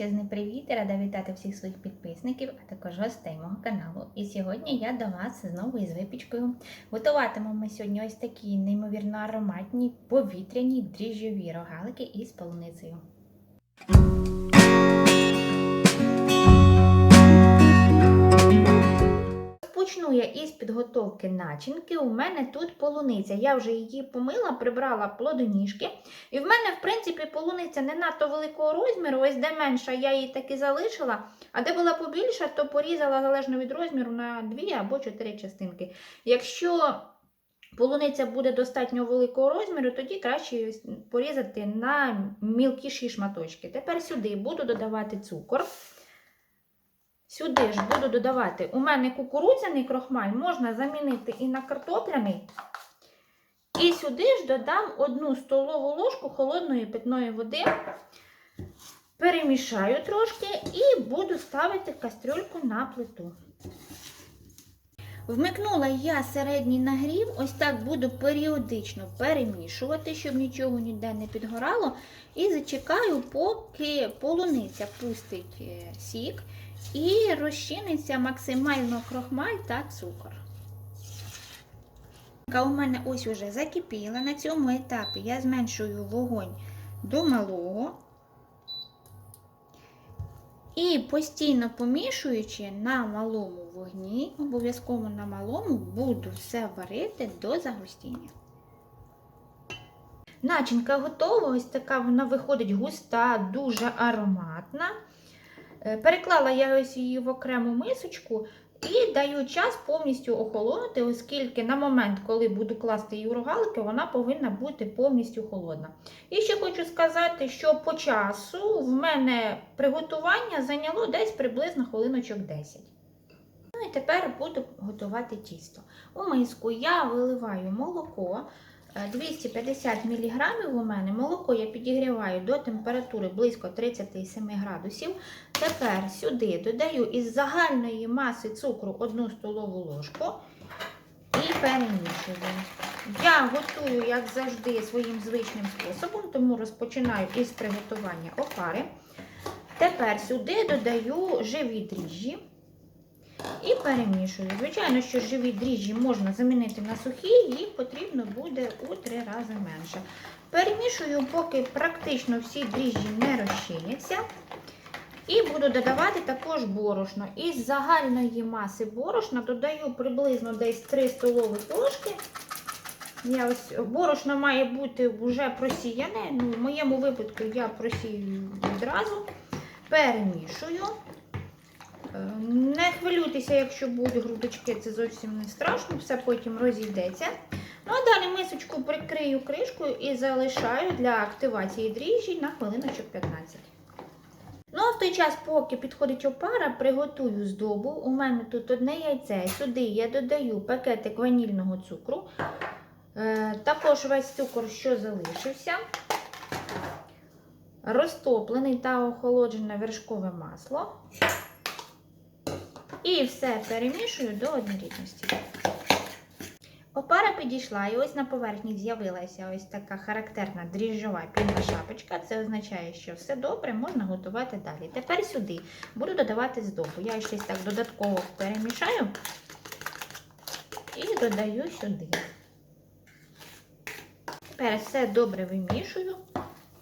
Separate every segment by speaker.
Speaker 1: Величезний привіт! Рада вітати всіх своїх підписників, а також гостей мого каналу. І сьогодні я до вас знову із випічкою. Готуватимемо ми сьогодні ось такі неймовірно ароматні повітряні дріжджові рогалики із полуницею. Почну я із підготовки начинки. У мене тут полуниця. Я вже її помила, прибрала плодоніжки. І в мене, в принципі, полуниця не надто великого розміру. Ось де менша, я її так і залишила. А де була побільша, то порізала залежно від розміру на дві або чотири частинки. Якщо полуниця буде достатньо великого розміру, тоді краще порізати на мілкіші шматочки. Тепер сюди буду додавати цукор. Сюди ж буду додавати, у мене кукурудзяний крохмаль можна замінити і на картопляний. І сюди ж додам одну столову ложку холодної питної води, перемішаю трошки і буду ставити кастрюльку на плиту. Вмикнула я середній нагрів, ось так буду періодично перемішувати, щоб нічого ніде не підгорало. І зачекаю, поки полуниця пустить сік. І розчиниться максимально крохмаль та цукор. У мене ось уже закипіла. На цьому етапі я зменшую вогонь до малого. І постійно помішуючи на малому вогні, обов'язково на малому, буду все варити до загустіння. Начинка готова, ось така вона виходить густа, дуже ароматна. Переклала я ось її в окрему мисочку і даю час повністю охолонути, оскільки на момент, коли буду класти її у рогалики, вона повинна бути повністю холодна. І ще хочу сказати, що по часу в мене приготування зайняло десь приблизно хвилиночок 10. Ну і тепер буду готувати тісто. У миску я виливаю молоко. 250 мг у мене молоко я підігріваю до температури близько 37 градусів. Тепер сюди додаю із загальної маси цукру 1 столову ложку і перемішую. Я готую, як завжди, своїм звичним способом, тому розпочинаю із приготування опари. Тепер сюди додаю живі дріжджі. І перемішую. Звичайно, що живі дріжджі можна замінити на сухі, їх потрібно буде у три рази менше. Перемішую, поки практично всі дріжджі не розчиняться. І буду додавати також борошно. Із загальної маси борошна додаю приблизно десь 3 столових ложки. Я ось, Борошно має бути вже просіяне. Ну, В моєму випадку я просію відразу. Перемішую. Не хвилюйтеся, якщо будуть грудочки, це зовсім не страшно, все потім розійдеться. Ну, а далі мисочку прикрию кришкою і залишаю для активації дріжджі на хвилиночок 15. Ну, а в той час, поки підходить опара, приготую здобу. У мене тут одне яйце. Сюди я додаю пакетик ванільного цукру. Е, також весь цукор, що залишився. Розтоплений та охолоджене вершкове масло. І все перемішую до однорідності. Опара підійшла, і ось на поверхні з'явилася ось така характерна дріжджова пінна шапочка. Це означає, що все добре, можна готувати далі. Тепер сюди буду додавати здобу. Я щось так додатково перемішаю і додаю сюди. Тепер все добре вимішую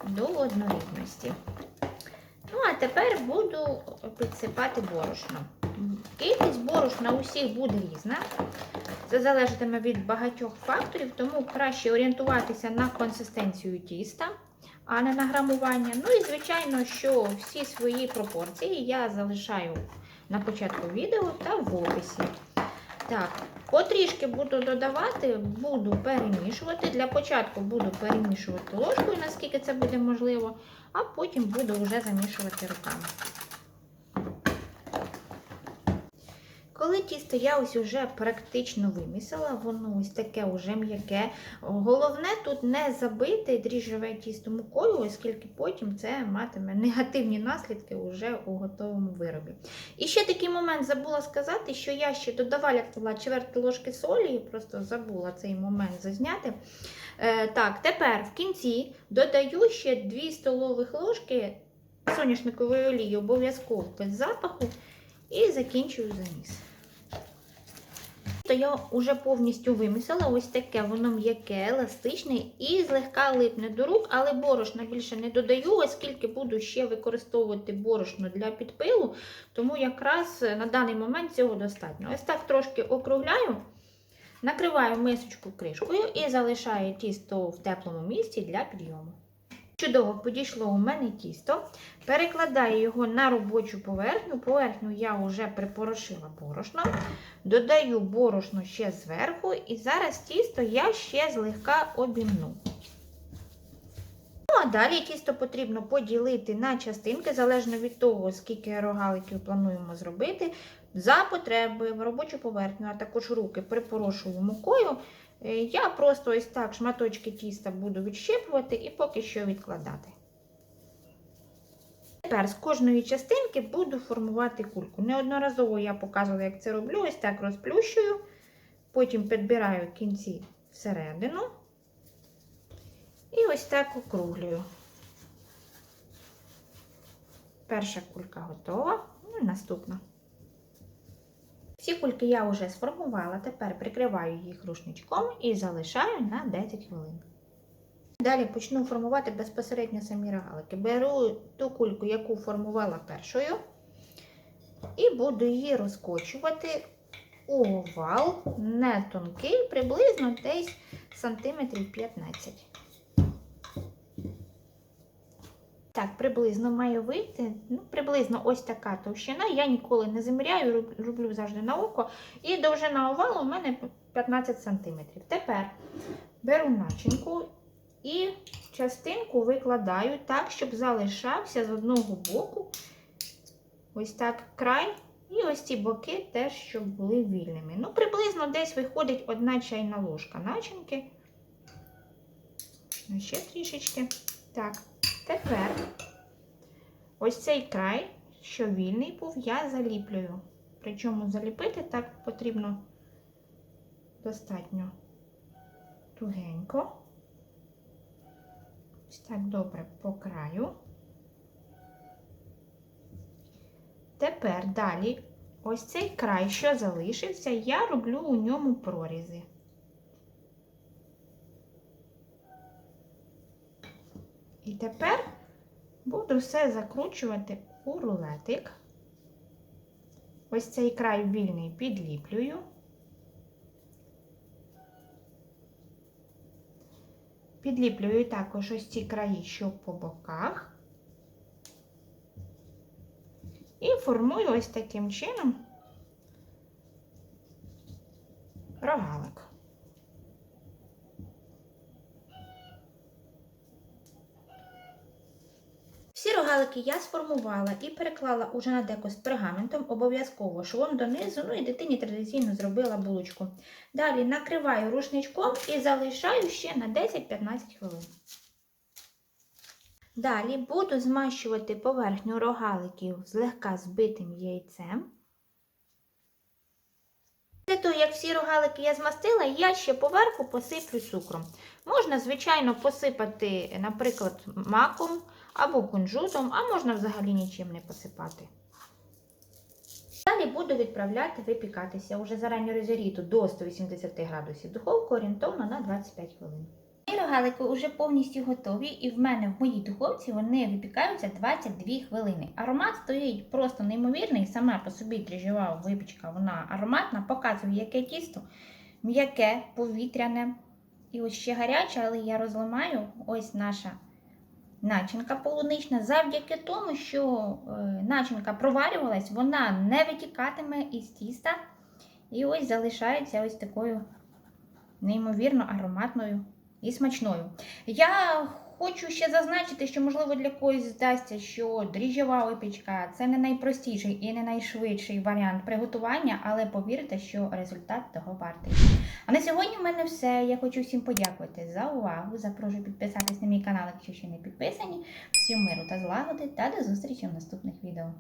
Speaker 1: до однорідності. Ну, а тепер буду підсипати борошно. Кількість борошна у всіх буде різна. Це залежатиме від багатьох факторів, тому краще орієнтуватися на консистенцію тіста, а не на грамування. Ну і, звичайно, що всі свої пропорції я залишаю на початку відео та в описі. Так, потрішки буду додавати, буду перемішувати. Для початку буду перемішувати ложкою, наскільки це буде можливо, а потім буду вже замішувати руками. Коли тісто я ось уже практично вимісила, воно ось таке вже м'яке. Головне тут не забити дріжджове тісто мукою, оскільки потім це матиме негативні наслідки вже у готовому виробі. І ще такий момент забула сказати, що я ще додавала чверть ложки солі, просто забула цей момент зазняти. Е, так, тепер в кінці додаю ще 2 столових ложки соняшникової олії обов'язково без запаху і закінчую заміс. То я вже повністю вимісила, ось таке воно м'яке, еластичне і злегка липне до рук, але борошна більше не додаю, оскільки буду ще використовувати борошно для підпилу, тому якраз на даний момент цього достатньо. Ось так трошки округляю, накриваю мисочку кришкою і залишаю тісто в теплому місці для підйому. Чудово підійшло у мене тісто. Перекладаю його на робочу поверхню. Поверхню я вже припорошила борошном. Додаю борошно ще зверху, і зараз тісто я ще злегка обімну. Ну, а далі тісто потрібно поділити на частинки, залежно від того, скільки рогаликів плануємо зробити. За потреби в робочу поверхню, а також руки припорошую мукою. Е, Я просто ось так шматочки тіста буду відщипувати і поки що відкладати. Тепер з кожної частинки буду формувати кульку. Неодноразово я показувала, як це роблю. Ось так розплющую, потім підбираю кінці всередину і ось так округлюю. Перша кулька готова, ну наступна. Всі кульки я вже сформувала, тепер прикриваю їх рушничком і залишаю на 10 хвилин. Далі почну формувати безпосередньо самі рогалики. Беру ту кульку, яку формувала першою, і буду її розкочувати у овал, не тонкий, приблизно десь сантиметрів 15. Так, приблизно має вийти. Ну, приблизно ось така товщина. Я ніколи не заміряю, роблю завжди на око. І довжина овалу у мене 15 см. Тепер беру начинку і частинку викладаю так, щоб залишався з одного боку ось так край. І ось ці боки теж, щоб були вільними. Ну, приблизно десь виходить одна чайна ложка начинки. Ну, Ще трішечки. Так. Тепер ось цей край, що вільний був, я заліплюю. Причому заліпити так потрібно достатньо тугенько. Ось так добре по краю. Тепер далі ось цей край, що залишився, я роблю у ньому прорізи. І тепер буду все закручувати у рулетик. Ось цей край вільний підліплюю. Підліплюю також ось ці краї, що по боках. І формую ось таким чином рогалик. Всі рогалики я сформувала і переклала уже на деко з пергаментом, обов'язково швом донизу, ну і дитині традиційно зробила булочку. Далі накриваю рушничком і залишаю ще на 10-15 хвилин. Далі буду змащувати поверхню рогаликів злегка збитим яйцем. Після того, як всі рогалики я змастила, я ще поверху посиплю цукром. Можна, звичайно, посипати, наприклад, маком або кунжутом, а можна взагалі нічим не посипати. Далі буду відправляти випікатися уже зарані розігріту до 180 градусів духовку орієнтовно на 25 хвилин. Мої рогалики вже повністю готові, і в мене в моїй духовці вони випікаються 22 хвилини. Аромат стоїть просто неймовірний, сама по собі дріжджова випічка, вона ароматна, показує, яке тісто, м'яке, повітряне. І ось ще гаряче, але я розламаю ось наша начинка полунична. Завдяки тому, що е, начинка проварювалась, вона не витікатиме із тіста. І ось залишається ось такою неймовірно ароматною і смачною. Я хочу ще зазначити, що, можливо, для когось здасться, що дріжджова випічка це не найпростіший і не найшвидший варіант приготування, але повірте, що результат того вартий. А на сьогодні в мене все. Я хочу всім подякувати за увагу. Запрошую підписатись на мій канал, якщо ще не підписані. Всім миру та злагоди та до зустрічі в наступних відео.